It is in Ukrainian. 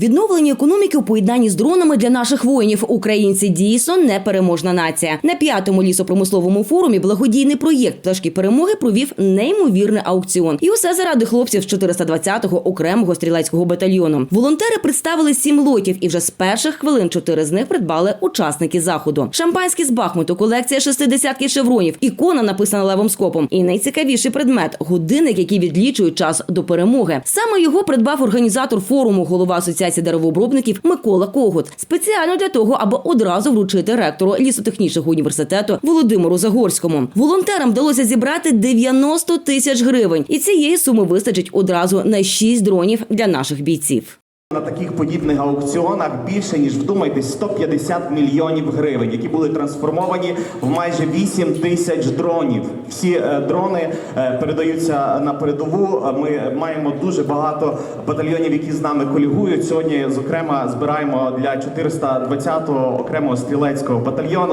Відновлення економіки у поєднанні з дронами для наших воїнів. Українці дійсно непереможна нація. На п'ятому лісопромисловому форумі благодійний проєкт Пташки перемоги провів неймовірний аукціон. І усе заради хлопців з 420-го окремого стрілецького батальйону. Волонтери представили сім лотів, і вже з перших хвилин чотири з них придбали учасники заходу. Шампанські з Бахмуту, колекція шестидесятки шевронів, ікона написана левом скопом. І найцікавіший предмет годинник, який відлічує час до перемоги. Саме його придбав організатор форуму, голова асоціації деревообробників Микола Когут. Спеціально для того, аби одразу вручити ректору лісотехнічного університету Володимиру Загорському. Волонтерам вдалося зібрати 90 тисяч гривень, і цієї суми вистачить одразу на 6 дронів для наших бійців. На таких подібних аукціонах більше ніж вдумайтесь 150 мільйонів гривень, які були трансформовані в майже 8 тисяч дронів. Всі е, дрони е, передаються на передову. Е, Ми маємо дуже багато батальйонів, які з нами колігують. Сьогодні, зокрема, збираємо для 420-го окремого стрілецького батальйону.